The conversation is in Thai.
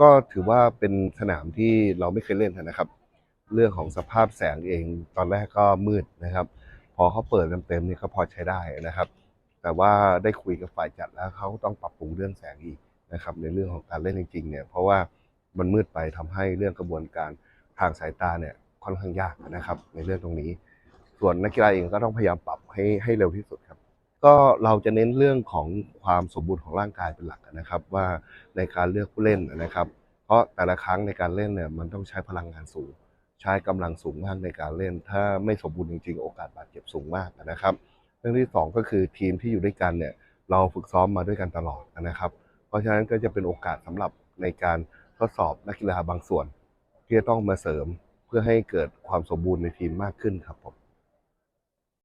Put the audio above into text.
ก็ถือว่าเป็นสนามที่เราไม่เคยเล่นนะครับ เรื่องของสภาพแสงเองตอนแรกก็มืดนะครับ พอเขาเปิดเต็มๆนี่ก็พอใช้ได้นะครับ แต่ว่าได้คุยกับฝ่ายจัดแล้วเขาต้องปรับปรุงเรื่องแสงอีกนะครับ ในเรื่องของการเล่นจริงๆเนี่ยเพราะว่ามันมืดไปทำให้เรื่องกระบวนการทางสายตาเนี่ยค่อนข้างยากนะครับ ในเรื่องตรงนี้ ส่วนนักกีฬาเองก็ต้องพยายามปรับ ให้ให้เร็วที่สุดครับ ก็เราจะเน้นเรื่องของความสมบูรณ์ของร่างกายเป็นหลักนะครับ ว่าในการเลือกผู้เล่นนะครับ เพราะแต่ละครั้งในการเล่นเนี่ยมันต้องใช้พลังงานสูง ใช้กำลังสูงมากในการเล่น ถ้าไม่สมบูรณ์จริงๆ โอกาสบาดเจ็บสูงมากนะครับ เรื่องที่สองก็คือทีมที่อยู่ด้วยกันเนี่ยเราฝึกซ้อมมาด้วยกันตลอดนะครับ เพราะฉะนั้นก็จะเป็นโอกาสสำหรับในการทดสอบนักกีฬาบางส่วน ที่จะต้องมาเสริมเพื่อให้เกิดความสมบูรณ์ในทีมมากขึ้นครับผม